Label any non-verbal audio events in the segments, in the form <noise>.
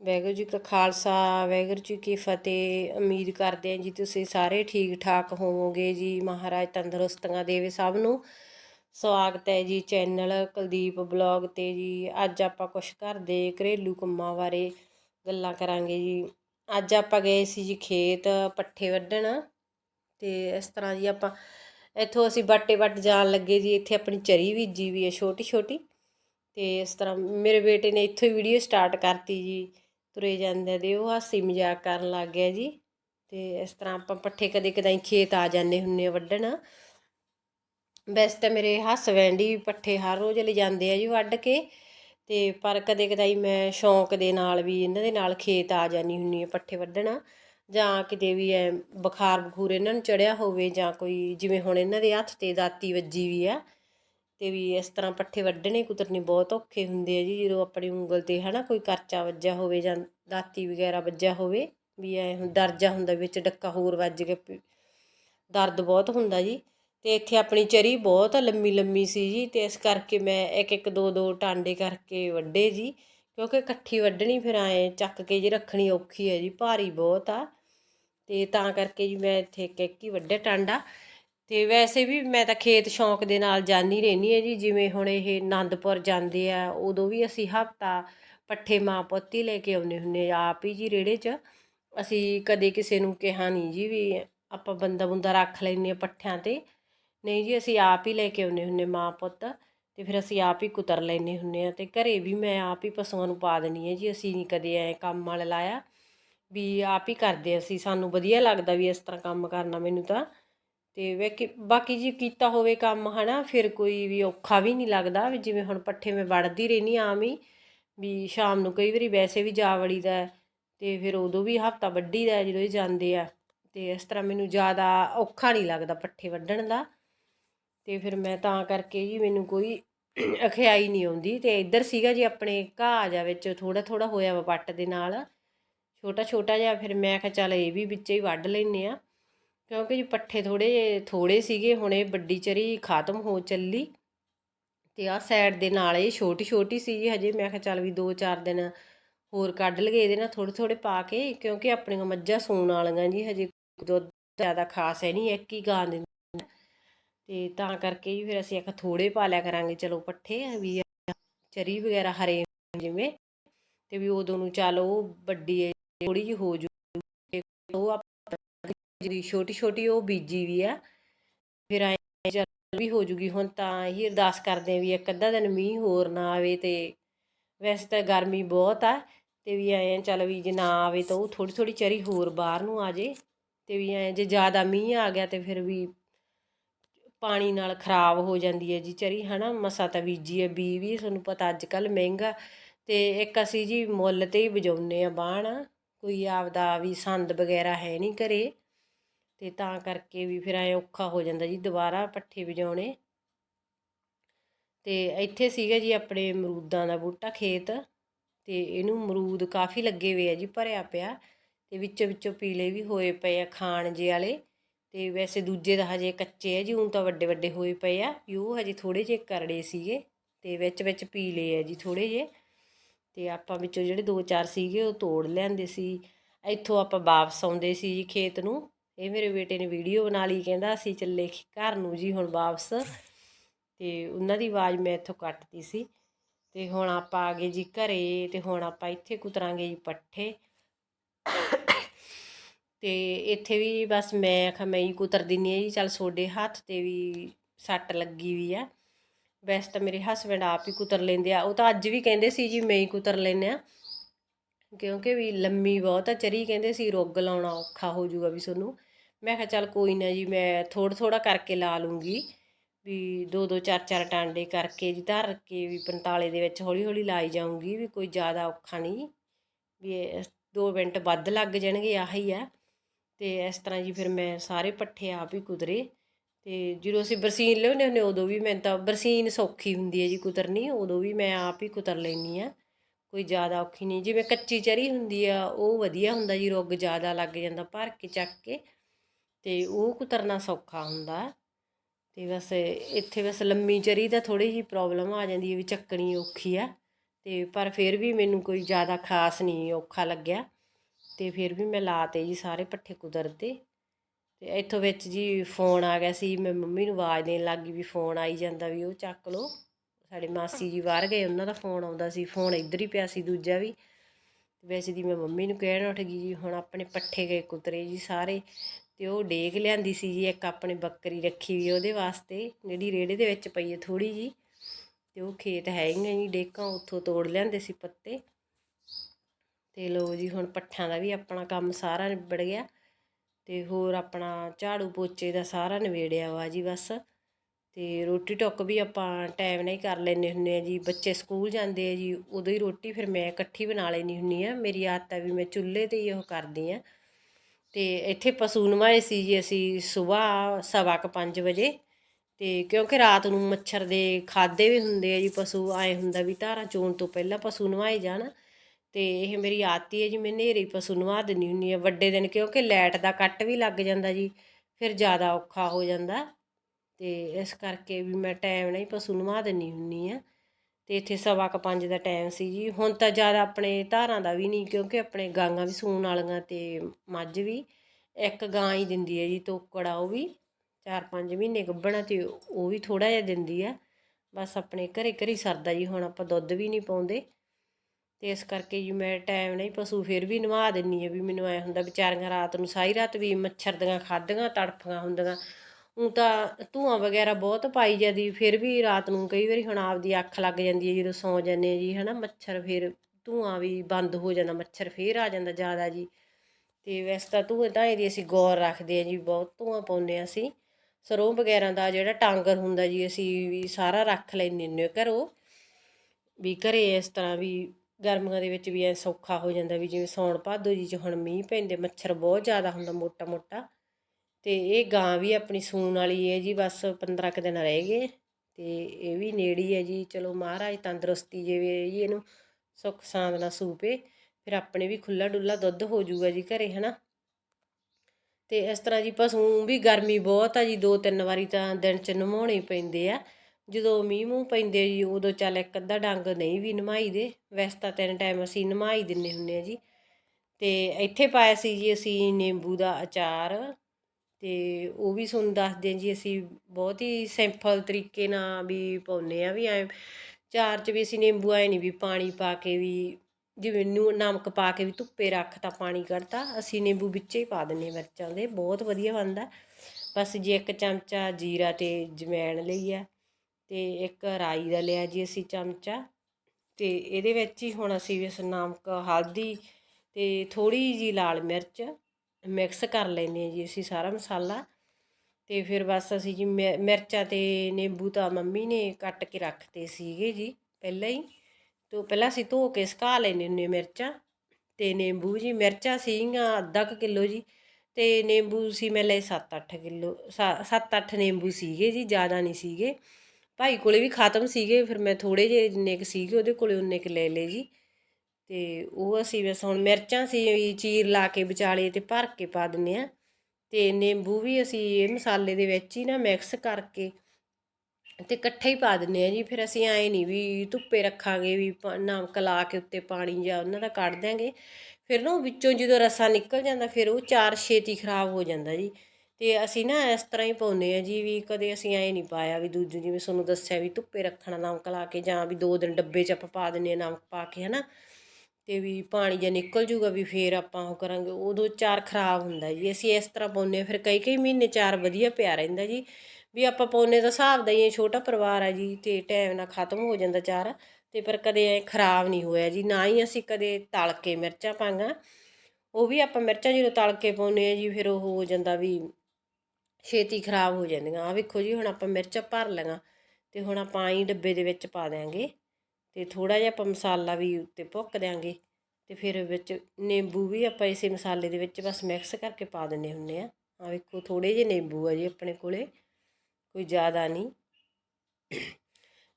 ਵਾਹਿਗੁਰੂ ਜੀ ਕਾ ਖਾਲਸਾ, ਵਾਹਿਗੁਰੂ ਜੀ ਕੀ ਫਤਿਹ। ਉਮੀਦ ਕਰਦੇ ਹਾਂ ਜੀ ਤੁਸੀਂ ਸਾਰੇ ਠੀਕ ਠਾਕ ਹੋਵੋਗੇ ਜੀ। ਮਹਾਰਾਜ ਤੰਦਰੁਸਤੀਆਂ ਦੇਵੇ ਸਭ ਨੂੰ। ਸਵਾਗਤ ਹੈ ਜੀ ਚੈਨਲ ਕੁਲਦੀਪ ਬਲੌਗ ਤੇ ਜੀ। ਅੱਜ ਆਪਾਂ ਕੁਝ ਘਰ ਦੇ ਘਰੇਲੂ ਕੰਮਾਂ ਬਾਰੇ ਗੱਲਾਂ ਕਰਾਂਗੇ ਜੀ। ਅੱਜ ਆਪਾਂ ਗਏ ਸੀ ਜੀ ਖੇਤ ਪੱਠੇ ਵੱਢਣ ਤੇ ਇਸ ਤਰ੍ਹਾਂ ਜੀ ਆਪਾਂ ਇੱਥੋਂ ਅਸੀਂ ਬਾਟੇ ਵੱਟ ਜਾਣ ਲੱਗੇ ਜੀ। ਇੱਥੇ ਆਪਣੀ ਚਰੀ ਬੀਜੀ ਵੀ ਹੈ ਛੋਟੀ ਛੋਟੀ ਤੇ ਇਸ ਤਰ੍ਹਾਂ ਮੇਰੇ ਬੇਟੇ ਨੇ ਇੱਥੋਂ ਹੀ ਵੀਡੀਓ ਸਟਾਰਟ ਕਰਤੀ ਜੀ। ਤੁਰੇ ਜਾਂਦੇ ਦੇ ਉਹ ਹਾਸੀ ਮਜ਼ਾਕ ਕਰਨ ਲੱਗ ਗਿਆ ਜੀ। ਤੇ ਇਸ ਤਰ੍ਹਾਂ ਆਪਾਂ ਪੱਠੇ ਕਦੇ ਕਦਾਈ ਖੇਤ ਆ ਜਾਂਦੇ ਹੁੰਨੇ ਆ ਵੱਢਣ। ਵੈਸੇ ਤਾਂ ਮੇਰੇ ਹਸਬੈਂਡ ਹੀ ਪੱਠੇ ਹਰ ਰੋਜ਼ ਲੈ ਜਾਂਦੇ ਆ ਜੀ ਵੱਢ ਕੇ। ਤੇ ਪਰ ਕਦੇ ਕਦਾਈ ਮੈਂ ਸ਼ੌਂਕ ਦੇ ਨਾਲ ਵੀ ਇਹਨਾਂ ਦੇ ਨਾਲ ਖੇਤ ਆ ਜਾਨੀ ਹੁੰਨੀ ਆ ਪੱਠੇ ਵੱਢਣ। ਜਾਂ ਕਿਤੇ ਵੀ ਐ ਬੁਖਾਰ ਬਖੂਰ ਇਹਨਾਂ ਨੂੰ ਚੜਿਆ ਹੋਵੇ ਜਾਂ ਕੋਈ ਜਿਵੇਂ ਹੁਣ ਇਹਨਾਂ ਦੇ ਹੱਥ ਤੇ ਦਾਤੀ ਵੱਜੀ ਵੀ ਆ। ਤੇ ਵੀ ਇਸ ਤਰ੍ਹਾਂ ਪੱਠੇ ਵੱਢਣੇ ਕੁਤਰਨੇ ਬਹੁਤ ਔਖੇ ਹੁੰਦੇ ਆ ਜੀ ਜਦੋਂ ਆਪਣੀ ਉਂਗਲ ਤੇ ਹਨਾ ਕੋਈ ਕਰਚਾ ਵੱਜਿਆ ਹੋਵੇ ਜਾਂ ਦਾਤੀ ਵਗੈਰਾ ਵੱਜਿਆ ਹੋਵੇ, ਵੀ ਐ ਹੁਣ ਦਰਜਾ ਹੁੰਦਾ ਵਿੱਚ ਡੱਕਾ ਹੋਰ ਵੱਜ ਕੇ ਦਰਦ ਬਹੁਤ ਹੁੰਦਾ ਜੀ। ਤੇ ਇੱਥੇ ਆਪਣੀ ਚਰੀ ਬਹੁਤ ਲੰਮੀ ਲੰਮੀ ਸੀ ਜੀ, ਤੇ ਇਸ ਕਰਕੇ ਮੈਂ ਇੱਕ ਇੱਕ ਦੋ ਦੋ ਟਾਂਡੇ ਕਰਕੇ ਵੱਡੇ ਜੀ, ਕਿਉਂਕਿ ਇਕੱਠੀ ਵੱਢਣੀ ਫਿਰ ਐ ਚੱਕ ਕੇ ਜੀ ਰੱਖਣੀ ਔਖੀ ਹੈ ਜੀ, ਭਾਰੀ ਬਹੁਤ ਆ। ਤੇ ਤਾਂ ਕਰਕੇ ਜੀ ਮੈਂ ਇੱਥੇ ਇੱਕ ਇੱਕ ਹੀ ਵੱਡੇ ਟਾਂਡਾ। ਤੇ ਵੈਸੇ ਵੀ ਮੈਂ ਤਾਂ ਖੇਤ ਸ਼ੌਂਕ ਦੇ ਨਾਲ ਜਾਂਦੀ ਰਹਿੰਦੀ ਹੈ ਜੀ, ਜਿਵੇਂ ਹੁਣ ਇਹ ਆਨੰਦਪੁਰ ਜਾਂਦੇ ਆ, ਉਦੋਂ ਵੀ ਅਸੀਂ ਹਫਤਾ ਪੱਠੇ ਮਾਂ ਪੁੱਤੀ ਲੈ ਕੇ ਆਉਂਦੇ ਹੁੰਨੇ ਆ, ਆਪ ਹੀ ਜੀ ਰੇੜੇ 'ਚ। ਅਸੀਂ ਕਦੇ ਕਿਸੇ ਨੂੰ ਕਿਹਾ ਨਹੀਂ ਜੀ ਵੀ ਆਪਾਂ ਬੰਦਾ ਬੁੰਦਾ ਰੱਖ ਲੈਂਦੇ ਆ ਪੱਠਿਆਂ ਤੇ। ਨਹੀਂ ਜੀ, ਅਸੀਂ ਆਪ ਹੀ ਲੈ ਕੇ ਆਉਂਦੇ ਹੁੰਨੇ ਮਾਂ ਪੁੱਤ ਤੇ ਫਿਰ ਅਸੀਂ ਆਪ ਹੀ ਕੁਤਰ ਲੈਂਦੇ ਹੁੰਨੇ ਆ ਤੇ ਘਰੇ ਵੀ ਮੈਂ ਆਪ ਹੀ ਪਸ਼ੂਆਂ ਨੂੰ ਪਾ ਦੇਣੀ ਹੈ ਜੀ, ਅਸੀਂ ਨਹੀਂ ਕਦੇ ਐ ਕੰਮ ਵਾਲਾ ਲਾਇਆ ਵੀ ਆਪ ਹੀ ਕਰਦੇ ਅਸੀਂ, ਸਾਨੂੰ ਵਧੀਆ ਲੱਗਦਾ ਵੀ ਇਸ ਤਰ੍ਹਾਂ ਕੰਮ ਕਰਨਾ ਮੈਨੂੰ ਤਾਂ। ਤੇ ਵੇਖੀ ਬਾਕੀ ਜੀ ਕੀਤਾ ਹੋਵੇ ਕੰਮ ਹਨਾ, ਫਿਰ ਕੋਈ ਵੀ ਔਖਾ ਵੀ ਨਹੀਂ ਲੱਗਦਾ ਵੀ ਜਿਵੇਂ ਹੁਣ ਪੱਠੇ ਮੈਂ ਵੜਦੀ ਰਹਿਨੀ ਆਮ ਹੀ ਵੀ ਸ਼ਾਮ ਨੂੰ ਕਈ ਵਾਰੀ ਵੈਸੇ ਵੀ ਜਾ ਵੜੀਦਾ ਹੈ ਤੇ ਫਿਰ ਉਦੋਂ ਵੀ ਹਫਤਾ ਵੱਢੀ ਦਾ ਜਦੋਂ ਇਹ ਜਾਂਦੇ ਆ ਤੇ ਇਸ ਤਰ੍ਹਾਂ ਮੈਨੂੰ ਜ਼ਿਆਦਾ ਔਖਾ ਨਹੀਂ ਲੱਗਦਾ ਪੱਠੇ ਵੱਢਣ ਦਾ ਤੇ ਫਿਰ ਮੈਂ ਤਾਂ ਕਰਕੇ ਜੀ ਮੈਨੂੰ ਕੋਈ <clears throat> ਅਖਿਆਈ ਨਹੀਂ ਆਉਂਦੀ ਤੇ ਇੱਧਰ ਸੀਗਾ ਜੀ ਆਪਣੇ ਘਾਹ ਜਾ ਵਿੱਚ ਥੋੜਾ ਥੋੜਾ ਹੋਇਆ ਵਾ ਪੱਟ ਦੇ ਨਾਲ, ਛੋਟਾ ਛੋਟਾ ਜਿਹਾ, ਫਿਰ ਮੈਂ ਕਿਹਾ ਚੱਲ ਇਹ ਵੀ ਵਿੱਚੇ ਹੀ ਵੱਢ ਲੈਨੇ ਆ ਕਿਉਂਕਿ ਜੀ ਪੱਠੇ ਥੋੜੇ ਥੋੜੇ ਸੀਗੇ, ਹੁਣ ਇਹ ਵੱਡੀ ਚਰੀ ਖਤਮ ਹੋ ਚੱਲੀ ਤੇ ਆਹ ਸਾਈਡ ਦੇ ਨਾਲ ਇਹ ਛੋਟੀ ਛੋਟੀ ਸੀ ਜੀ, ਹਜੇ ਮੈਂ ਕਿਹਾ ਚੱਲ ਵੀ 2-4 ਦਿਨ ਹੋਰ ਕੱਢ ਲਈਏ ਇਹਦੇ ਨਾਲ ਥੋੜੇ ਥੋੜੇ ਪਾ ਕੇ, ਕਿਉਂਕਿ ਆਪਣੀਆਂ ਮੱਝਾਂ ਸੂਣ ਵਾਲੀਆਂ ਜੀ, ਹਜੇ ਦੁੱਧ ਜ਼ਿਆਦਾ ਖਾਸ ਹੈ ਨਹੀਂ, ਇੱਕ ਹੀ ਗਾਂ ਦਿੰਦੀ ਤੇ ਤਾਂ ਕਰਕੇ ਜੀ ਫਿਰ ਅਸੀਂ ਆਖ ਥੋੜੇ ਪਾ ਲਿਆ ਕਰਾਂਗੇ, ਚਲੋ ਪੱਠੇ ਵੀ ਚਰੀ ਵਗੈਰਾ ਹਰੇ ਜਿਵੇਂ, ਤੇ ਵੀ ਉਦੋਂ ਨੂੰ ਚੱਲ ਉਹ ਵੱਡੀ ਹੈ ਥੋੜੀ ਜਿਹੀ ਹੋ ਜੂ। ਉਹ ਜਿਹੜੀ ਛੋਟੀ ਛੋਟੀ ਉਹ ਬੀਜੀ ਵੀ ਆ, ਫਿਰ ਐ ਚੱਲ ਵੀ ਹੋ ਜੂਗੀ। ਹੁਣ ਤਾਂ ਇਹੀ ਅਰਦਾਸ ਕਰਦੇ ਆ ਵੀ ਇੱਕ ਅੱਧਾ ਦਿਨ ਮੀਂਹ ਹੋਰ ਨਾ ਆਵੇ ਤੇ ਵੈਸੇ ਤਾਂ ਗਰਮੀ ਬਹੁਤ ਆ ਤੇ ਵੀ ਐਂ ਚੱਲ ਵੀ ਜੇ ਨਾ ਆਵੇ ਤਾਂ ਉਹ ਥੋੜੀ ਥੋੜੀ ਚਰੀ ਹੋਰ ਬਾਹਰ ਨੂੰ ਆ ਜੇ ਤੇ ਵੀ ਐਂ ਜੇ ਜ਼ਿਆਦਾ ਮੀਂਹ ਆ ਗਿਆ ਤੇ ਫਿਰ ਵੀ ਪਾਣੀ ਨਾਲ ਖਰਾਬ ਹੋ ਜਾਂਦੀ ਹੈ ਜੀ ਚਰੀ, ਹਨਾ? ਮਸਾ ਤਾਂ ਬੀਜੀ ਹੈ, ਬੀ ਵੀ ਤੁਹਾਨੂੰ ਪਤਾ ਅੱਜ ਕੱਲ ਮਹਿੰਗਾ ਤੇ ਇੱਕ ਅਸੀਂ ਜੀ ਮੁੱਲ ਤੇ ਹੀ ਵਜਾਉਨੇ ਆ ਬਾਣ ਕੋਈ ਆਪਦਾ ਵੀ ਸੰਦ ਵਗੈਰਾ ਹੈ ਨਹੀਂ ਘਰੇ। ਤੇ ਤਾਂ ਕਰਕੇ ਵੀ ਫਿਰ ਐ ਔਖਾ ਹੋ ਜਾਂਦਾ ਜੀ ਦੁਬਾਰਾ ਪੱਠੇ ਵਜਾਉਣੇ। ਤੇ ਇੱਥੇ ਸੀਗਾ ਜੀ ਆਪਣੇ ਅਮਰੂਦਾਂ ਦਾ ਬੂਟਾ ਖੇਤ, ਤੇ ਇਹਨੂੰ ਅਮਰੂਦ ਕਾਫੀ ਲੱਗੇ ਹੋਏ ਆ ਜੀ ਭਰਿਆ ਪਿਆ, ਤੇ ਵਿੱਚੋਂ ਵਿੱਚੋਂ ਪੀਲੇ ਵੀ ਹੋਏ ਪਏ ਆ ਖਾਣ ਜੇ ਵਾਲੇ, ਤੇ ਵੈਸੇ ਦੂਜੇ ਦਾ ਹਜੇ ਕੱਚੇ ਆ ਜੀ, ਹੁਣ ਤਾਂ ਵੱਡੇ ਵੱਡੇ ਹੋਏ ਪਏ ਆ, ਵੀ ਉਹ ਹਜੇ ਥੋੜੇ ਜਿਹੇ ਕਰੜੇ ਸੀਗੇ, ਤੇ ਵਿੱਚ ਵਿੱਚ ਪੀਲੇ ਆ ਜੀ ਥੋੜੇ ਜਿਹੇ, ਤੇ ਆਪਾਂ ਵਿੱਚੋਂ ਜਿਹੜੇ ਦੋ ਚਾਰ ਸੀਗੇ ਉਹ ਤੋੜ ਲੈਂਦੇ ਸੀ। ਇੱਥੋਂ ਆਪਾਂ ਵਾਪਸ ਆਉਂਦੇ ਸੀ ਜੀ ਖੇਤ ਨੂੰ ਇਹ ਮੇਰੇ ਬੇਟੇ ਨੇ ਵੀਡੀਓ ਬਣਾ ਲਈ, ਕਹਿੰਦਾ ਅਸੀਂ ਚੱਲੇ ਘਰ ਨੂੰ ਜੀ ਹੁਣ ਵਾਪਸ। ਤੇ ਉਹਨਾਂ ਦੀ ਆਵਾਜ਼ ਮੈਂ ਇੱਥੋਂ ਕੱਟਤੀ ਸੀ। ਤੇ ਹੁਣ ਆਪਾਂ ਆ ਗਏ ਜੀ ਘਰੇ ਤੇ ਹੁਣ ਆਪਾਂ ਇੱਥੇ ਕੁਤਰਾਂਗੇ ਜੀ ਪੱਠੇ। ਤੇ ਇੱਥੇ ਵੀ ਬਸ ਮੈਂ ਆਖਾਂ ਮੈਂ ਹੀ ਕੁਤਰ ਦਿੰਨੀ ਆ ਜੀ ਚੱਲ ਸੋਡੇ ਹੱਥ ਤੇ ਵੀ ਸੱਟ ਲੱਗੀ ਵੀ ਆ। ਵੈਸੇ ਤਾਂ ਮੇਰੇ ਹਸਬੰਡ ਆਪ ਹੀ ਕੁਤਰ ਲੈਂਦੇ ਆ। ਉਹ ਤਾਂ ਅੱਜ ਵੀ ਕਹਿੰਦੇ ਸੀ ਜੀ ਮੈਂ ਹੀ ਕੁਤਰ ਲੈਨੇ ਆ। ਕਿਉਂਕਿ ਵੀ ਲੰਮੀ ਬਹੁਤ ਆ, ਚਰੀ ਕਹਿੰਦੇ ਸੀ ਰੁੱਗ ਲਾਉਣਾ ਔਖਾ ਹੋ ਜਾਊਗਾ ਵੀ ਤੁਹਾਨੂੰ ਮੈਂ ਕਿਹਾ ਚੱਲ ਕੋਈ ਨਾ ਜੀ, ਮੈਂ ਥੋੜਾ ਥੋੜਾ ਕਰਕੇ ਲਾ ਲੂੰਗੀ। ਵੀ ਦੋ ਦੋ ਚਾਰ ਚਾਰ ਟਾਂਡੇ ਕਰਕੇ ਜੀ ਧਰ ਕੇ ਵੀ ਪੰਤਾਲੇ ਦੇ ਵਿੱਚ ਹੌਲੀ ਹੌਲੀ ਲਾਈ ਜਾਊਂਗੀ ਵੀ ਕੋਈ ਜ਼ਿਆਦਾ ਔਖਾ ਨਹੀਂ। ਵੀ ਇਹ ਦੋ ਮਿੰਟ ਵੱਧ ਲੱਗ ਜਾਣਗੇ, ਆਹੀ ਆ। ਤੇ ਇਸ ਤਰ੍ਹਾਂ ਜੀ ਫਿਰ ਮੈਂ ਸਾਰੇ ਪੱਠੇ ਆਪ ਹੀ ਕੁਤਰੇ ਤੇ ਜਦੋਂ ਅਸੀਂ ਬਰਸੀਨ ਲਿਆਉਂਦੇ ਹੁੰਦੇ ਉਦੋਂ ਵੀ ਮੈਂ ਤਾਂ ਬਰਸੀਨ ਸੌਖੀ ਹੁੰਦੀ ਹੈ ਜੀ ਕੁਤਰਨੀ, ਉਦੋਂ ਵੀ ਮੈਂ ਆਪ ਹੀ ਕੁਤਰ ਲੈਣੀ ਆ ਕੋਈ ਜ਼ਿਆਦਾ ਔਖੀ ਨਹੀਂ, ਜਿਵੇਂ ਕੱਚੀ ਚਰੀ ਹੁੰਦੀ ਆ, ਉਹ ਵਧੀਆ ਹੁੰਦਾ ਜੀ, ਰੁੱਗ ਜ਼ਿਆਦਾ ਲੱਗ ਜਾਂਦਾ ਭਰ ਕੇ, ਚੱਕ ਕੇ, ਤੇ ਉਹ ਕੁਤਰਨਾ ਸੌਖਾ ਹੁੰਦਾ। ਤੇ ਬਸ ਇੱਥੇ ਬਸ ਲੰਮੀ ਚਰੀ ਦਾ ਥੋੜੀ ਜਿਹੀ ਪ੍ਰੋਬਲਮ ਆ ਜਾਂਦੀ ਹੈ ਵੀ ਚੱਕਣੀ ਔਖੀ ਆ, ਤੇ ਪਰ ਫਿਰ ਵੀ ਮੈਨੂੰ ਕੋਈ ਜ਼ਿਆਦਾ ਖਾਸ ਨਹੀਂ ਔਖਾ ਲੱਗਿਆ। ਤੇ ਫਿਰ ਵੀ ਮੈਂ ਲਾਤੇ ਜੀ ਸਾਰੇ ਪੱਠੇ ਕੁਦਰਤੇ ਤੇ ਇੱਥੋਂ ਵਿੱਚ ਜੀ ਫੋਨ ਆ ਗਿਆ ਸੀ, ਮੈਂ ਮੰਮੀ ਨੂੰ ਆਵਾਜ਼ ਦੇਣ ਲੱਗ ਗਈ ਵੀ ਫੋਨ ਆਈ ਜਾਂਦਾ ਵੀ ਉਹ ਚੱਕ ਲਓ। ਸਾਡੇ ਮਾਸੀ ਜੀ ਬਾਹਰ ਗਏ, ਉਹਨਾਂ ਦਾ ਫੋਨ ਆਉਂਦਾ ਸੀ ਫੋਨ ਇੱਧਰ ਹੀ ਪਿਆ ਸੀ, ਦੂਜਾ ਵੀ। ਵੈਸੇ ਦੀ ਮੈਂ ਮੰਮੀ ਨੂੰ ਕਹਿਣ ਉੱਠ ਗਈ ਜੀ, ਹੁਣ ਆਪਣੇ ਪੱਠੇ ਗਏ ਕੁਤਰੇ ਜੀ ਸਾਰੇ, ਤੇ ਉਹ ਡੇਗ ਲਿਆਂਦੀ ਸੀ ਜੀ, ਇੱਕ ਆਪਣੇ ਬੱਕਰੀ ਰੱਖੀ ਵੀ ਉਹਦੇ ਵਾਸਤੇ, ਜਿਹੜੀ ਰੇੜੇ ਦੇ ਵਿੱਚ ਪਈ ਹੈ ਥੋੜੀ ਜੀ ਤੇ ਉਹ ਖੇਤ ਹੈਗੀਆਂ ਜੀ ਡੇਕਾਂ ਉੱਥੋਂ ਤੋੜ ਲਿਆਂਦੇ ਸੀ ਪੱਤੇ। ਤੇ ਲੋ ਜੀ, ਹੁਣ ਪੱਠਿਆਂ ਦਾ ਵੀ ਆਪਣਾ ਕੰਮ ਸਾਰਾ ਨਿਬੜ ਗਿਆ। ਤੇ ਹੋਰ ਆਪਣਾ ਝਾੜੂ ਪੋਚੇ ਦਾ ਸਾਰਾ ਨਿਬੇੜਿਆ ਵਾ ਜੀ ਬਸ। ਅਤੇ ਰੋਟੀ ਟੁੱਕ ਵੀ ਆਪਾਂ ਟਾਈਮ ਨਾਲ ਹੀ ਕਰ ਲੈਂਦੇ ਹੁੰਦੇ ਹਾਂ ਜੀ। ਬੱਚੇ ਸਕੂਲ ਜਾਂਦੇ ਆ ਜੀ, ਉਦੋਂ ਹੀ ਰੋਟੀ ਫਿਰ ਮੈਂ ਇਕੱਠੀ ਬਣਾ ਲੈਂਦੀ ਹੁੰਦੀ ਹਾਂ ਮੇਰੀ ਆਦਤ ਹੈ ਵੀ ਮੈਂ ਚੁੱਲ੍ਹੇ ਤੇ ਹੀ ਉਹ ਕਰਦੀ ਹਾਂ ਅਤੇ ਇੱਥੇ ਪਸ਼ੂ ਨਵਾਏ ਸੀ ਜੀ ਅਸੀਂ ਸੁਬਾਹ ਸਵਾ ਕੁ ਪੰਜ ਵਜੇ। ਅਤੇ ਕਿਉਂਕਿ ਰਾਤ ਨੂੰ ਮੱਛਰ ਦੇ ਖਾਦੇ ਵੀ ਹੁੰਦੇ ਆ ਜੀ ਪਸ਼ੂ, ਆਏ ਹੁੰਦਾ ਵੀ ਧਾਰਾਂ ਚੋਣ ਤੋਂ ਪਹਿਲਾਂ ਪਸ਼ੂ ਨਵਾਏ ਜਾਣ। ਅਤੇ ਇਹ ਮੇਰੀ ਆਦਤ ਹੈ ਜੀ, ਮੈਂ ਨੇਰੇ ਪਸ਼ੂ ਨਵਾ ਦਿੰਦੀ ਹੁੰਦੀ ਹਾਂ ਵੱਡੇ ਦਿਨ ਕਿਉਂਕਿ ਲਾਈਟ ਦਾ ਕੱਟ ਵੀ ਲੱਗ ਜਾਂਦਾ ਜੀ, ਫਿਰ ਜ਼ਿਆਦਾ ਔਖਾ ਹੋ ਜਾਂਦਾ। ਅਤੇ ਇਸ ਕਰਕੇ ਵੀ ਮੈਂ ਟਾਈਮ ਨਾਲ ਹੀ ਪਸ਼ੂ ਨਵਾ ਦਿੰਦੀ ਹੁੰਦੀ ਹਾਂ। ਅਤੇ ਇੱਥੇ ਸਵਾ ਕੁ ਪੰਜ ਦਾ ਟਾਈਮ ਸੀ ਜੀ। ਹੁਣ ਤਾਂ ਜ਼ਿਆਦਾ ਆਪਣੇ ਧਾਰਾਂ ਦਾ ਵੀ ਨਹੀਂ, ਕਿਉਂਕਿ ਆਪਣੇ ਗਾਂਗਾ ਵੀ ਸੂਣ ਵਾਲੀਆਂ ਅਤੇ ਮੱਝ ਵੀ ਇੱਕ ਗਾਂ ਹੀ ਦਿੰਦੀ ਹੈ ਜੀ, ਤੋਕੜਾ ਉਹ ਵੀ। 4-5 ਮਹੀਨੇ ਗੱਭਣਾ ਅਤੇ ਉਹ ਵੀ ਥੋੜ੍ਹਾ ਜਿਹਾ ਦਿੰਦੀ ਆ। ਬਸ ਆਪਣੇ ਘਰੇ ਘਰੇ ਸਰਦਾ ਜੀ, ਹੁਣ ਆਪਾਂ ਦੁੱਧ ਵੀ ਨਹੀਂ ਪਾਉਂਦੇ। ਤੇ ਇਸ ਕਰਕੇ ਜੀ ਮੈਂ ਟਾਈਮ ਨਹੀਂ ਪਸ਼ੂ ਫਿਰ ਵੀ ਨਵਾ ਦਿੰਨੀ ਆ ਵੀ ਮੈਨੂੰ ਐ ਹੁੰਦਾ ਵਿਚਾਰੀਆਂ ਰਾਤ ਨੂੰ ਸਾਰੀ ਰਾਤ ਵੀ ਮੱਛਰ ਦੀਆਂ ਖਾਧੀਆਂ, ਤੜਫੀਆਂ ਹੁੰਦੀਆਂ। ਉਹ ਤਾਂ ਧੂੰਆਂ ਵਗੈਰਾ ਬਹੁਤ ਪਾਈ ਜਾਂਦੀ, ਫਿਰ ਵੀ ਰਾਤ ਨੂੰ ਕਈ ਵਾਰੀ ਹੁਣ ਆਪਦੀ ਅੱਖ ਲੱਗ ਜਾਂਦੀ ਹੈ, ਜਦੋਂ ਸੌਂ ਜਾਂਦੇ ਹਾਂ ਜੀ ਹੈ ਨਾ ਮੱਛਰ ਫਿਰ ਧੂੰਆਂ ਵੀ ਬੰਦ ਹੋ ਜਾਂਦਾ, ਮੱਛਰ ਫਿਰ ਆ ਜਾਂਦਾ ਜ਼ਿਆਦਾ ਜੀ। ਅਤੇ ਵੈਸੇ ਤਾਂ ਧੂੰਏ ਤਾਂ ਇਹਦੀ ਅਸੀਂ ਗੌਰ ਰੱਖਦੇ ਹਾਂ ਜੀ, ਬਹੁਤ ਧੂੰਆਂ ਪਾਉਂਦੇ ਹਾਂ ਅਸੀਂ। ਸਰੋਂ ਵਗੈਰਾ ਦਾ ਜਿਹੜਾ ਟਾਂਗਰ ਹੁੰਦਾ ਜੀ, ਅਸੀਂ ਵੀ ਸਾਰਾ ਰੱਖ ਲੈਂਦੇ ਹੁੰਦੇ ਘਰੋਂ। ਵੀ ਘਰੇ ਇਸ ਤਰ੍ਹਾਂ ਵੀ ਗਰਮੀਆਂ ਦੇ ਵਿੱਚ ਵੀ ਐ ਸੌਖਾ ਹੋ ਜਾਂਦਾ ਵੀ ਜਿਵੇਂ ਸੌਣ ਭਾਦੋ ਜੀ, ਚ ਹੁਣ ਮੀਂਹ ਪੈਂਦੇ, ਮੱਛਰ ਬਹੁਤ ਜ਼ਿਆਦਾ ਹੁੰਦਾ ਮੋਟਾ ਮੋਟਾ ਤੇ ਇਹ ਗਾਂ ਵੀ ਆਪਣੀ ਸੂਣ ਵਾਲੀ ਹੈ ਜੀ, ਬਸ 15 ਕੁ ਦਿਨ ਰਹਿ ਗਏ ਤੇ ਇਹ ਵੀ ਨੇੜੀ ਹੈ ਜੀ। ਚਲੋ ਮਹਾਰਾਜ ਤੰਦਰੁਸਤੀ ਜਿਵੇਂ ਜੀ ਇਹਨੂੰ, ਸੁੱਖ ਸਾਂਦ ਨਾਲ ਸੂਪੇ, ਫਿਰ ਆਪਣੇ ਵੀ ਖੁੱਲਾ ਡੁੱਲਾ ਦੁੱਧ ਹੋ ਜਾਊਗਾ ਜੀ ਘਰੇ, ਹਨਾ। ਤੇ ਇਸ ਤਰ੍ਹਾਂ ਜੀ ਪਸ਼ੂ ਵੀ ਗਰਮੀ ਬਹੁਤ ਆ ਜੀ, ਦੋ ਤਿੰਨ ਵਾਰੀ ਤਾਂ ਦਿਨ ਚ ਨਮਾਉਣੇ ਪੈਂਦੇ ਆ। ਜਦੋਂ ਮੀਂਹ ਮੂੰਹ ਪੈਂਦੇ ਜੀ, ਉਦੋਂ ਚੱਲ ਇੱਕ ਅੱਧਾ ਡੰਗ ਨਹੀਂ ਵੀ ਨਮਾਈ ਦੇ ਵੈਸੇ ਤਾਂ ਤਿੰਨ ਟਾਈਮ ਅਸੀਂ ਨਮਾਈ ਦਿੰਨੇ ਹੁੰਨੇ ਆ ਜੀ। ਤੇ ਇੱਥੇ ਪਾਇਆ ਸੀ ਜੀ ਅਸੀਂ ਨਿੰਬੂ ਦਾ ਅਚਾਰ ਅਤੇ ਉਹ ਵੀ ਤੁਹਾਨੂੰ ਦੱਸਦੇ ਹਾਂ ਜੀ, ਅਸੀਂ ਬਹੁਤ ਹੀ ਸਿੰਪਲ ਤਰੀਕੇ ਨਾਲ ਵੀ ਪਾਉਂਦੇ ਹਾਂ ਵੀ ਐ, ਚਾਰ ਚ ਵੀ ਅਸੀਂ ਨਿੰਬੂ ਆਏ ਨਹੀਂ ਵੀ ਪਾਣੀ ਪਾ ਕੇ ਵੀ, ਜਿਵੇਂ ਨੂੰ ਨਮਕ ਪਾ ਕੇ ਵੀ ਧੁੱਪੇ ਰੱਖਤਾ ਪਾਣੀ ਕੱਢਤਾ ਅਸੀਂ ਨਿੰਬੂ ਵਿੱਚੇ ਹੀ ਪਾ ਦਿੰਦੇ ਹਾਂ ਮਿਰਚਾਂ ਦੇ, ਬਹੁਤ ਵਧੀਆ ਬਣਦਾ। ਬਸ ਜੀ ਇੱਕ ਚਮਚਾ ਜੀਰਾ ਤੇ ਜਵੈਣ ਲਈ ਆ ਅਤੇ ਇੱਕ ਰਾਈ ਦਾ ਲਿਆ ਜੀ ਅਸੀਂ ਚਮਚਾ ਅਤੇ ਇਹਦੇ ਵਿੱਚ ਹੀ ਹੁਣ ਅਸੀਂ ਇਸ ਨਮਕ, ਹਲਦੀ ਅਤੇ ਥੋੜ੍ਹੀ ਜੀ ਲਾਲ ਮਿਰਚ ਮਿਕਸ ਕਰ ਲੈਂਦੇ ਹਾਂ ਜੀ ਅਸੀਂ ਸਾਰਾ ਮਸਾਲਾ ਤੇ ਫਿਰ ਬਸ ਅਸੀਂ ਜੀ ਮਿਰਚਾਂ ਤੇ ਨਿੰਬੂ ਤਾਂ ਮੰਮੀ ਨੇ ਕੱਟ ਕੇ ਰੱਖਤੇ ਸੀਗੇ ਜੀ ਪਹਿਲਾਂ ਹੀ। ਤੋਂ ਪਹਿਲਾਂ ਅਸੀਂ ਧੋ ਕੇ ਸੁਕਾ ਲੈਂਦੇ ਹੁੰਦੇ ਮਿਰਚਾਂ ਤੇ ਨਿੰਬੂ ਜੀ, ਮਿਰਚਾਂ ਸੀਗੀਆਂ ਅੱਧਾ ਕੁ ਕਿਲੋ ਜੀ ਤੇ ਨਿੰਬੂ ਸੀ ਮੈਂ ਲਏ 7-8 ਕਿਲੋ 7-8 ਨਿੰਬੂ ਸੀਗੇ ਜੀ, ਜ਼ਿਆਦਾ ਨਹੀਂ ਸੀਗੇ। ਭਾਈ ਕੋਲੇ ਵੀ ਖਤਮ ਸੀਗੇ, ਫਿਰ ਮੈਂ ਥੋੜੇ ਜਿਹੇ ਜਿੰਨੇ ਕੁ ਸੀਗੇ ਉਹਦੇ ਕੋਲੇ ਉਨੇ ਕੁ ਲੈ ਲਏ ਜੀ। ਅਤੇ ਉਹ ਅਸੀਂ ਬਸ ਹੁਣ ਮਿਰਚਾਂ ਸੀ ਚੀਰ ਲਾ ਕੇ ਵਿਚਾਲੇ ਤੇ ਭਰ ਕੇ ਪਾ ਦਿੰਦੇ ਹਾਂ। ਅਤੇ ਨਿੰਬੂ ਵੀ ਅਸੀਂ ਇਹ ਮਸਾਲੇ ਦੇ ਵਿੱਚ ਹੀ ਨਾ ਮਿਕਸ ਕਰਕੇ ਅਤੇ ਇਕੱਠੇ ਹੀ ਪਾ ਦਿੰਦੇ ਹਾਂ ਜੀ। ਫਿਰ ਅਸੀਂ ਐਂ ਨਹੀਂ ਵੀ ਧੁੱਪੇ ਰੱਖਾਂਗੇ ਵੀ ਨਮਕ ਲਾ ਕੇ ਉੱਤੇ ਪਾਣੀ ਜਾਂ ਉਹਨਾਂ ਦਾ ਕੱਢ ਦਿਆਂਗੇ। ਫਿਰ ਨਾ ਵਿੱਚੋਂ ਜਦੋਂ ਰਸਾ ਨਿਕਲ ਜਾਂਦਾ ਫਿਰ ਉਹ ਚਾਰ ਛੇਤੀ ਖਰਾਬ ਹੋ ਜਾਂਦਾ ਜੀ। ਤੇ ਅਸੀਂ ਨਾ ਇਸ ਤਰ੍ਹਾਂ ਹੀ ਪਾਉਂਦੇ ਆ ਜੀ ਵੀ ਕਦੇ ਅਸੀਂ ਐ ਨਹੀਂ ਪਾਇਆ ਵੀ ਦੂਜੇ ਜਿਵੇਂ ਤੁਹਾਨੂੰ ਦੱਸਿਆ ਵੀ ਧੁੱਪੇ ਰੱਖਣਾ ਨਮਕ ਲਾ ਕੇ ਜਾਂ ਵੀ ਦੋ ਦਿਨ ਡੱਬੇ 'ਚ ਆਪਾਂ ਪਾ ਦਿੰਨੇ ਆ ਨਮਕ ਪਾ ਕੇ ਹਨਾ। ਅਤੇ ਵੀ ਪਾਣੀ ਜੇ ਨਿਕਲ ਜੂਗਾ ਵੀ ਫਿਰ ਆਪਾਂ ਉਹ ਕਰਾਂਗੇ, ਉਦੋਂ ਚਾਰ ਖਰਾਬ ਹੁੰਦਾ ਜੀ। ਅਸੀਂ ਇਸ ਤਰ੍ਹਾਂ ਪਾਉਂਦੇ ਹਾਂ, ਫਿਰ ਕਈ ਕਈ ਮਹੀਨੇ ਚਾਰ ਵਧੀਆ ਪਿਆ ਰਹਿੰਦਾ ਜੀ। ਵੀ ਆਪਾਂ ਪਾਉਂਦੇ ਦਾ ਹਿਸਾਬ ਦਾ ਹੀ ਛੋਟਾ ਪਰਿਵਾਰ ਆ ਜੀ ਤੇ ਟਾਈਮ ਨਾਲ ਖਤਮ ਹੋ ਜਾਂਦਾ ਚਾਰ ਤੇ ਪਰ ਕਦੇ ਐ ਖਰਾਬ ਨਹੀਂ ਹੋਇਆ ਜੀ, ਨਾ ਹੀ ਅਸੀਂ ਕਦੇ ਤਲ ਕੇ ਮਿਰਚਾਂ ਪਾਂਗਾ ਉਹ ਵੀ ਆਪਾਂ ਮਿਰਚਾਂ ਜਦੋਂ ਤਲ ਕੇ ਪਾਉਂਦੇ ਆ ਜੀ, ਫਿਰ ਉਹ ਹੋ ਜਾਂਦਾ ਵੀ ਛੇਤੀ ਖਰਾਬ ਹੋ ਜਾਂਦੀਆਂ। ਆ ਵੇਖੋ ਜੀ, ਹੁਣ ਆਪਾਂ ਮਿਰਚਾਂ ਭਰ ਲਈਆਂ ਤੇ ਹੁਣ ਆਪਾਂ ਆਈ ਡੱਬੇ ਦੇ ਵਿੱਚ ਪਾ ਦਿਆਂਗੇ। ਅਤੇ ਥੋੜ੍ਹਾ ਜਿਹਾ ਆਪਾਂ ਮਸਾਲਾ ਵੀ ਉੱਤੇ ਭੁੱਕ ਦਿਆਂਗੇ ਅਤੇ ਫਿਰ ਵਿੱਚ ਨਿੰਬੂ ਵੀ ਆਪਾਂ ਇਸੇ ਮਸਾਲੇ ਦੇ ਵਿੱਚ ਬਸ ਮਿਕਸ ਕਰਕੇ ਪਾ ਦਿੰਦੇ ਹੁੰਦੇ ਆ ਆ ਵੇਖੋ, ਥੋੜ੍ਹੇ ਜਿਹੇ ਨਿੰਬੂ ਆ ਜੀ ਆਪਣੇ ਕੋਲੇ, ਕੋਈ ਜ਼ਿਆਦਾ ਨਹੀਂ।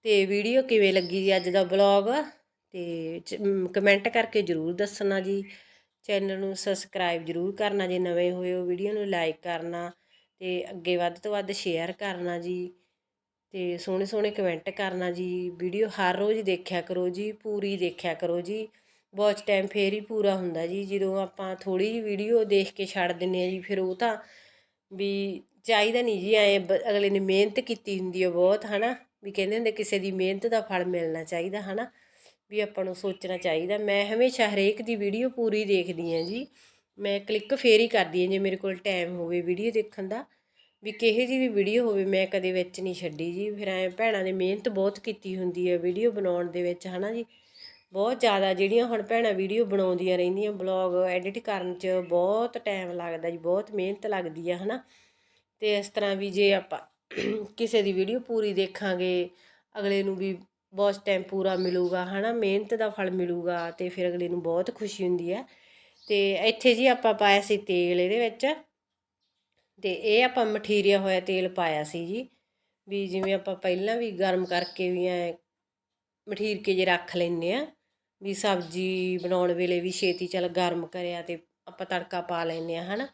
ਤੇ ਵੀਡੀਓ ਕਿਵੇਂ ਲੱਗੀ ਜੀ ਅੱਜ ਦਾ ਵਲੌਗ ਤੇ ਕਮੈਂਟ ਕਰਕੇ ਜਰੂਰ ਦੱਸਣਾ ਜੀ। ਚੈਨਲ ਨੂੰ ਸਬਸਕ੍ਰਾਈਬ ਜਰੂਰ ਕਰਨਾ ਜੇ ਨਵੇਂ ਹੋਏ ਹੋ, ਵੀਡੀਓ ਨੂੰ ਲਾਈਕ ਕਰਨਾ ਤੇ ਅੱਗੇ ਵੱਧ ਤੋਂ ਵੱਧ ਸ਼ੇਅਰ ਕਰਨਾ ਜੀ। ਅਤੇ ਸੋਹਣੇ ਸੋਹਣੇ ਕਮੈਂਟ ਕਰਨਾ ਜੀ, ਵੀਡੀਓ ਹਰ ਰੋਜ਼ ਦੇਖਿਆ ਕਰੋ ਜੀ, ਪੂਰੀ ਦੇਖਿਆ ਕਰੋ ਜੀ। ਵਾਚ ਟਾਈਮ ਫੇਰ ਹੀ ਪੂਰਾ ਹੁੰਦਾ ਜੀ, ਜਦੋਂ ਆਪਾਂ ਥੋੜ੍ਹੀ ਜਿਹੀ ਵੀਡੀਓ ਦੇਖ ਕੇ ਛੱਡ ਦਿੰਦੇ ਆ ਜੀ, ਫਿਰ ਉਹ ਤਾਂ ਵੀ ਚਾਹੀਦਾ ਨਹੀਂ ਜੀ, ਐ ਅਗਲੇ ਨੇ ਮਿਹਨਤ ਕੀਤੀ ਹੁੰਦੀ ਹੈ ਬਹੁਤ, ਹਨਾ? ਵੀ ਕਹਿੰਦੇ ਹੁੰਦੇ ਕਿਸੇ ਦੀ ਮਿਹਨਤ ਦਾ ਫਲ ਮਿਲਣਾ ਚਾਹੀਦਾ, ਹਨਾ? ਵੀ ਆਪਾਂ ਨੂੰ ਸੋਚਣਾ ਚਾਹੀਦਾ। ਮੈਂ ਹਮੇਸ਼ਾ ਹਰੇਕ ਦੀ ਵੀਡੀਓ ਪੂਰੀ ਦੇਖਦੀ ਹਾਂ ਜੀ। ਮੈਂ ਕਲਿੱਕ ਫੇਰ ਹੀ ਕਰਦੀ ਹਾਂ, ਜੇ ਮੇਰੇ ਕੋਲ ਟਾਈਮ ਹੋਵੇ ਵੀਡੀਓ ਦੇਖਣ ਦਾ। ਵੀ ਕਿਹੇ ਜੀ ਵੀ ਵੀਡੀਓ ਹੋਵੇ, ਮੈਂ ਕਦੇ ਵਿੱਚ ਨਹੀਂ ਛੱਡੀ ਜੀ। ਫਿਰ ਐ ਭੈਣਾਂ ਨੇ ਮਿਹਨਤ ਬਹੁਤ ਕੀਤੀ ਹੁੰਦੀ ਹੈ ਵੀਡੀਓ ਬਣਾਉਣ ਦੇ ਵਿੱਚ, ਹਨਾ ਜੀ? ਬਹੁਤ ਜ਼ਿਆਦਾ ਜਿਹੜੀਆਂ ਹੁਣ ਭੈਣਾਂ ਵੀਡੀਓ ਬਣਾਉਂਦੀਆਂ ਰਹਿੰਦੀਆਂ ਬਲੌਗ ਐਡਿਟ ਕਰਨ 'ਚ ਬਹੁਤ ਟਾਈਮ ਲੱਗਦਾ ਜੀ, ਬਹੁਤ ਮਿਹਨਤ ਲੱਗਦੀ ਆ, ਹਨਾ? ਤੇ ਇਸ ਤਰ੍ਹਾਂ ਵੀ ਜੇ ਆਪਾਂ ਕਿਸੇ ਦੀ ਵੀਡੀਓ ਪੂਰੀ ਦੇਖਾਂਗੇ, ਅਗਲੇ ਨੂੰ ਵੀ ਬਹੁਤ ਟਾਈਮ ਪੂਰਾ ਮਿਲੂਗਾ, ਹਨਾ? ਮਿਹਨਤ ਦਾ ਫਲ ਮਿਲੂਗਾ ਤੇ ਫਿਰ ਅਗਲੇ ਨੂੰ ਬਹੁਤ ਖੁਸ਼ੀ ਹੁੰਦੀ ਹੈ ਤੇ ਇੱਥੇ ਜੀ ਆਪਾਂ ਪਾਇਆ ਸੀ ਤੇਲ ਇਹਦੇ ਵਿੱਚ। ਤੇ ਇਹ ਆਪਾਂ ਮਠੀਰਿਆ ਹੋਇਆ ਤੇਲ ਪਾਇਆ ਸੀ ਜੀ, ਵੀ ਜਿਵੇਂ ਆਪਾਂ ਪਹਿਲਾਂ ਵੀ ਗਰਮ ਕਰਕੇ ਵੀ ਐ ਮਠੀਰ ਕੇ ਜੇ ਰੱਖ ਲੈਨੇ ਆ, ਵੀ ਸਬਜ਼ੀ ਬਣਾਉਣ ਵੇਲੇ ਵੀ ਛੇਤੀ ਚੱਲ ਗਰਮ ਕਰਿਆ ਤੇ ਆਪਾਂ ਤੜਕਾ ਪਾ ਲੈਨੇ ਆ, ਹਨਾ?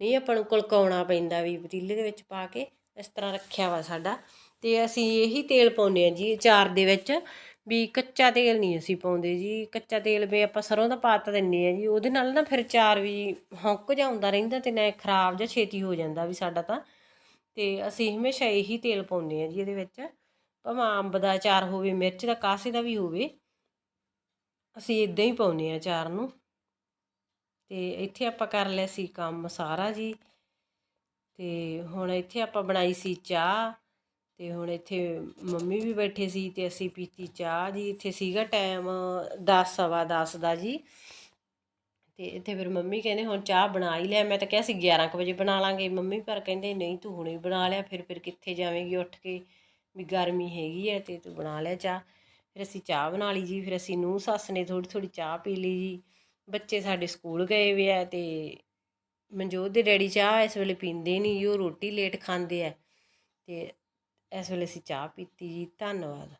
ਨਹੀਂ, ਆਪਾਂ ਨੂੰ ਕੁਲਕਾਉਣਾ ਪੈਂਦਾ ਵੀ ਪਤੀਲੇ ਦੇ ਵਿੱਚ ਪਾ ਕੇ ਇਸ ਤਰ੍ਹਾਂ ਰੱਖਿਆ ਵਾ ਸਾਡਾ, ਤੇ ਅਸੀਂ ਇਹੀ ਤੇਲ ਪਾਉਂਦੇ ਆ ਜੀ, ਅਚਾਰ ਦੇ ਵਿੱਚ ਵੀ ਕੱਚਾ ਤੇਲ ਨਹੀਂ ਅਸੀਂ ਪਾਉਂਦੇ ਜੀ। ਕੱਚਾ ਤੇਲ ਵੀ ਆਪਾਂ ਸਰੋਂ ਦਾ ਪਾ ਤਾਂ ਦਿੰਨੇ ਆ ਜੀ। ਉਹਦੇ ਨਾਲ ਨਾ ਫਿਰ ਚਾਰ ਵੀ ਹੌਂਕ ਜਾਂਦਾ ਰਹਿੰਦਾ ਤੇ ਨਾ ਖਰਾਬ ਜਾਂ ਛੇਤੀ ਹੋ ਜਾਂਦਾ ਵੀ ਸਾਡਾ ਤਾਂ। ਤੇ ਅਸੀਂ ਹਮੇਸ਼ਾ ਇਹੀ ਤੇਲ ਪਾਉਂਦੇ ਆ ਜੀ ਇਹਦੇ ਵਿੱਚ। ਭਾਵੇਂ ਅੰਬ ਦਾ ਅਚਾਰ ਹੋਵੇ, ਮਿਰਚ ਦਾ, ਕਾਸੇ ਦਾ ਵੀ ਹੋਵੇ। ਅਸੀਂ ਇਦਾਂ ਹੀ ਪਾਉਂਦੇ ਆ ਅਚਾਰ ਨੂੰ। ਤੇ ਇੱਥੇ ਆਪਾਂ ਕਰ ਲਿਆ ਸੀ ਕੰਮ ਸਾਰਾ ਜੀ। ਤੇ ਹੁਣ ਇੱਥੇ ਆਪਾਂ ਬਣਾਈ ਸੀ ਚਾਹ। ਅਤੇ ਹੁਣ ਇੱਥੇ ਮੰਮੀ ਵੀ ਬੈਠੇ ਸੀ ਅਤੇ ਅਸੀਂ ਪੀਤੀ ਚਾਹ ਜੀ। ਇੱਥੇ ਸੀਗਾ ਟਾਈਮ ਦਸ, ਸਵਾ ਦਸ ਦਾ ਜੀ। ਅਤੇ ਇੱਥੇ ਫਿਰ ਮੰਮੀ ਕਹਿੰਦੇ ਹੁਣ ਚਾਹ ਬਣਾ ਹੀ ਲਿਆ। ਮੈਂ ਤਾਂ ਕਿਹਾ ਸੀ 11 ਕੁ ਵਜੇ ਬਣਾ ਲਾਂਗੇ। ਮੰਮੀ ਪਰ ਕਹਿੰਦੇ ਨਹੀਂ ਤੂੰ ਹੁਣੇ ਬਣਾ ਲਿਆ, ਫਿਰ ਫਿਰ ਕਿੱਥੇ ਜਾਵੇਂਗੀ ਉੱਠ ਕੇ? ਵੀ ਗਰਮੀ ਹੈਗੀ ਹੈ ਤੇ ਤੂੰ ਬਣਾ ਲਿਆ ਚਾਹ। ਫਿਰ ਅਸੀਂ ਚਾਹ ਬਣਾ ਲਈ ਜੀ। ਫਿਰ ਅਸੀਂ ਨੂੰ ਸੱਸ ਨੇ ਥੋੜੀ ਥੋੜੀ ਚਾਹ ਪੀ ਲਈ ਜੀ। ਬੱਚੇ ਸਾਡੇ ਸਕੂਲ ਗਏ ਵੇ ਆ ਤੇ ਮਨਜੋਤ ਦੇ ਡੈਡੀ ਚਾਹ ਇਸ ਵੇਲੇ ਪੀਂਦੇ ਨਹੀਂ, ਉਹ ਰੋਟੀ ਲੇਟ ਖਾਂਦੇ ਆ ਤੇ ਇਸ ਵੇਲੇ ਅਸੀਂ ਚਾਹ ਪੀਤੀ ਜੀ ਧੰਨਵਾਦ।